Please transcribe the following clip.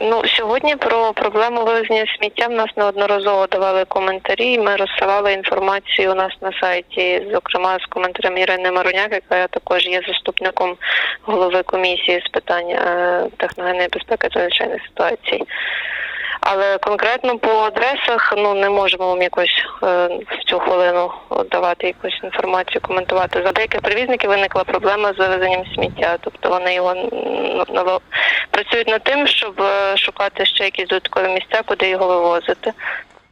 Ну сьогодні про проблему вивезення сміття в нас неодноразово давали коментарі. Ми розсилали інформацію у нас на сайті, зокрема з коментарем Ірини Маруняк, яка також є заступником голови комісії з питань е, техногенної безпеки та надзвичайних ситуацій. Але конкретно по адресах ну не можемо вам якось е, в цю хвилину давати якусь інформацію, коментувати. За деяких перевізників виникла проблема з вивезенням сміття, тобто вони його працюють над тим, щоб е, шукати ще якісь додаткові місця, куди його вивозити.